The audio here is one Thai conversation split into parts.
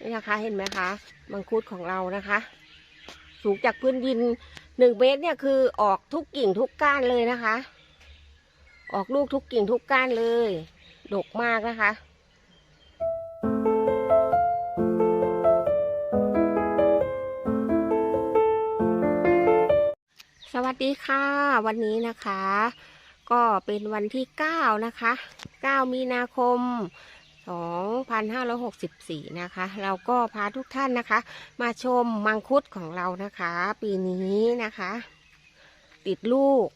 นี่นะคะเห็นไหมคะ มังคุดของเรานะคะ สูงจากพื้นดินหนึ่งเมตรเนี่ยคือออกทุกกิ่งทุกก้านเลยนะคะ ออกลูกทุกกิ่งทุกก้านเลย ดกมากนะคะสวัสดีค่ะ วันนี้นะคะ ก็เป็นวันที่ 9 นะคะ 9 มีนาคม 2564 นะคะ เราก็พาทุกท่านนะคะ มาชมมังคุดของเรานะคะ ปีนี้นะคะ ติดลูก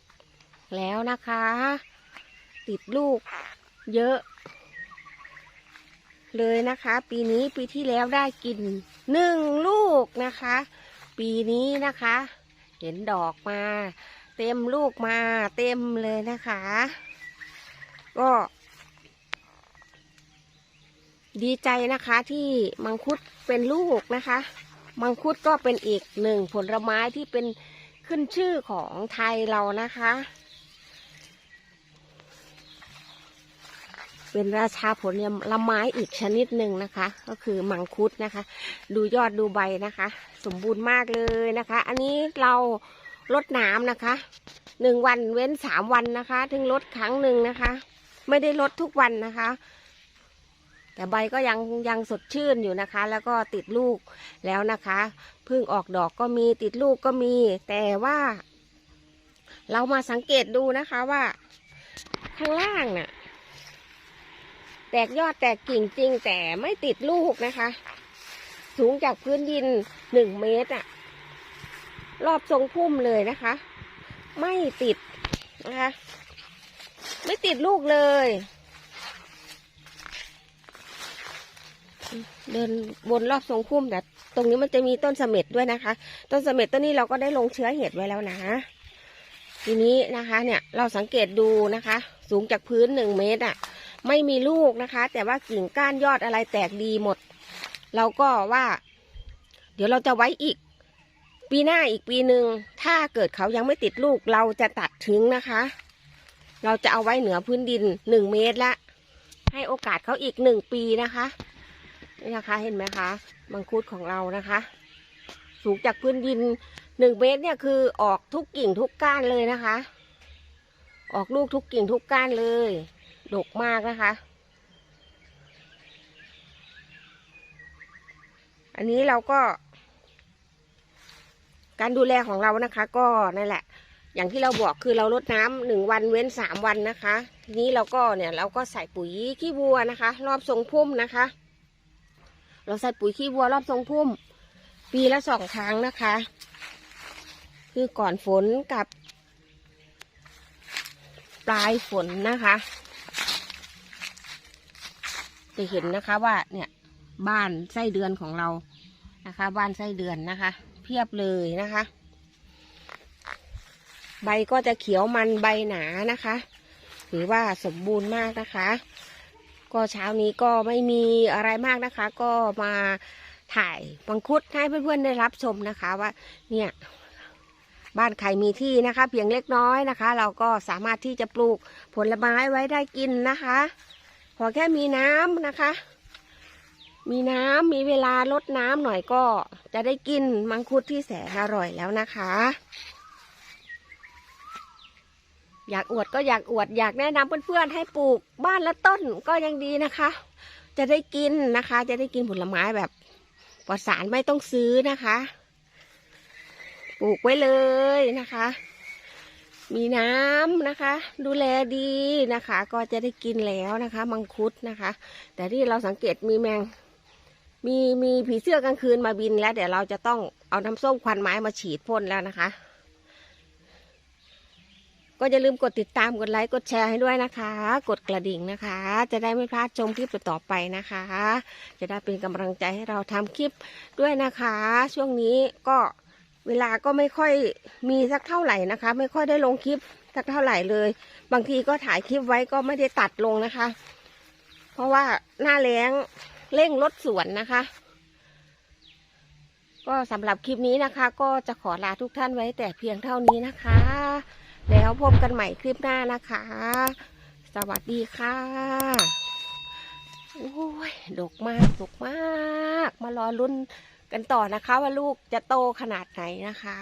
แล้วนะคะ ติดลูกเยอะ เลยนะคะ ปีนี้ปีที่แล้วได้กินหนึ่งลูกนะคะ ปีนี้นะคะ เห็นดอกมา เต็มลูกมาเต็มเลยนะคะ ก็ ดีใจนะคะที่มังคุดเป็นลูกนะคะ มังคุดก็เป็นอีกหนึ่งผลไม้ที่เป็นขึ้นชื่อของไทยเรานะคะ เป็นราชาผลไม้อีกชนิดหนึ่งนะคะ ก็คือมังคุดนะคะ ดูยอดดูใบนะคะ สมบูรณ์มากเลยนะคะ อันนี้เราลดน้ำนะคะหนึ่งวันเว้นสามวันนะคะ ถึงลดครั้งหนึ่งนะคะ ไม่ได้ลดทุกวันนะคะ แต่ใบก็ยังยังสดชื่นอยู่นะคะ แล้วก็ติดลูกแล้วนะคะเพิ่งออกดอกก็มีติดลูกก็มี แต่ว่า เรามาสังเกตดูนะคะว่า ข้างล่างน่ะ แตกยอดแตกกิ่งจริง แต่ไม่ติดลูกนะคะ สูงจากพื้นดินหนึ่งเมตรอะรอบทรงพุ่มเลยนะคะ ไม่ติดนะคะ ไม่ติดลูกเลย เดินวนรอบทรงพุ่มแต่ตรงนี้มันจะมีต้นเสม็ดด้วยนะคะ ต้นเสม็ดต้นนี้เราก็ได้ลงเชื้อเห็ดไว้แล้วนะ ทีนี้นะคะเนี่ยเราสังเกตดูนะคะ สูงจากพื้นหนึ่งเมตรอะ ไม่มีลูกนะคะ แต่ว่ากิ่งก้านยอดอะไรแตกดีหมด เราก็ว่า เดี๋ยวเราจะไว้อีก ปีหน้าอีกปีหนึ่งถ้าเกิดเขายังไม่ติดลูกเราจะตัดทิ้งนะคะ เราจะเอาไว้เหนือพื้นดินหนึ่งเมตรละให้โอกาสเขาอีกหนึ่งปีนะคะ นี่นะคะเห็นไหมคะมังคุดของเรานะคะ สูงจากพื้นดินหนึ่งเมตรเนี่ยคือออกทุกกิ่งทุกก้านเลยนะคะ ออกลูกทุกกิ่งทุกก้านเลย ดกมากนะคะ อันนี้เราก็ การดูแลของเรานะคะ ก็นั่นแหละ อย่างที่เราบอกคือเราลดน้ำหนึ่งวันเว้นสามวันนะคะ ทีนี้เราก็เนี่ยเราก็ใส่ปุ๋ยขี้วัวนะคะ รอบทรงพุ่มนะคะ เราใส่ปุ๋ยขี้วัวรอบทรงพุ่ม ปีละสองครั้งนะคะ คือก่อนฝนกับ ปลายฝนนะคะจะเห็นนะคะว่าเนี่ยบ้านไส้เดือนของเรานะคะ บ้านไส้เดือนนะคะ เพียบเลยนะคะ ใบก็จะเขียวมันใบหนานะคะ ถือว่าสมบูรณ์มากนะคะ ก็เช้านี้ก็ไม่มีอะไรมากนะคะ ก็มาถ่ายบังคุดให้เพื่อนๆได้รับชมนะคะว่าเนี่ยบ้านใครมีที่นะคะ เพียงเล็กน้อยนะคะ เราก็สามารถที่จะปลูกผลไม้ไว้ได้กินนะคะพอแค่มีน้ำนะคะ มีน้ำมีเวลาลดน้ำหน่อยก็จะได้กินมังคุดที่แสนอร่อยแล้วนะคะ อยากอวดก็อยากอวด อยากแนะนำเพื่อนๆให้ปลูกบ้านละต้นก็ยังดีนะคะ จะได้กินนะคะ จะได้กินผลไม้แบบปลอดสารไม่ต้องซื้อนะคะ ปลูกไว้เลยนะคะ มีน้ำนะคะ ดูแลดีนะคะ ก็จะได้กินแล้วนะคะ มังคุดนะคะ แต่ที่เราสังเกตมีแมงมีมีผีเสื้อกลางคืนมาบินแล้ว เดี๋ยวเราจะต้องเอาน้ำส้มควันไม้มาฉีดพ่นแล้วนะคะ ก็อย่าลืมกดติดตามกดไลค์กดแชร์ให้ด้วยนะคะ กดกระดิ่งนะคะ จะได้ไม่พลาดชมคลิปต่อไปนะคะ จะได้เป็นกำลังใจให้เราทำคลิปด้วยนะคะ ช่วงนี้ก็เวลาก็ไม่ค่อยมีสักเท่าไหร่นะคะ ไม่ค่อยได้ลงคลิปสักเท่าไหร่เลย บางทีก็ถ่ายคลิปไว้ก็ไม่ได้ตัดลงนะคะ เพราะว่าหน้าแล้งเร่งรถสวนนะคะ ก็สำหรับคลิปนี้นะคะ ก็จะขอลาทุกท่านไว้แต่เพียงเท่านี้นะคะ แล้วพบกันใหม่คลิปหน้านะคะ สวัสดีค่ะโอ้ยดกมากดกมาก มารอลุ้นกันต่อนะคะ ว่าลูกจะโตขนาดไหนนะคะ